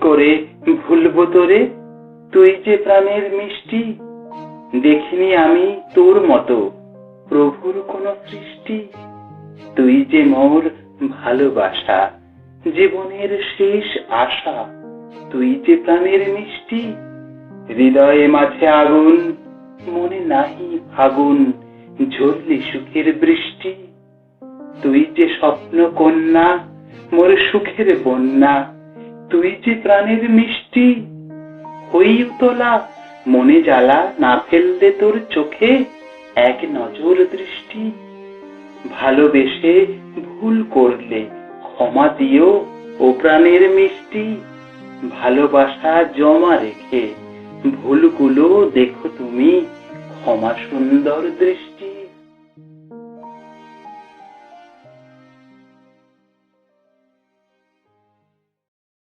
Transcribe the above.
করে ভুলবো তোরে? তুই যে প্রাণের মিষ্টি, দেখিনি আমি তোর মতো প্রভুর কোন সৃষ্টি। তুই যে মোর ভালোবাসা, জীবনের শেষ আশা, তুই যে প্রাণের মিষ্টি, হৃদয়ে মাঝে আগুন, মনে নাহি ফাগুন, ঝরলি সুখের বৃষ্টি। তুই যে স্বপ্ন কন্যা মোর সুখের বন্যা তুই যে প্রাণের মিষ্টি। হই উতলা, মনে জ্বালা না ফেললে তোর চোখে এক নজর দৃষ্টি। ভালোবেসে ভুল করলে ক্ষমা দিও ও প্রাণের মিষ্টি। ভালোবাসা জমা রেখে ভুলগুলো দেখো তুমি, ক্ষমা সুন্দর দৃষ্টি।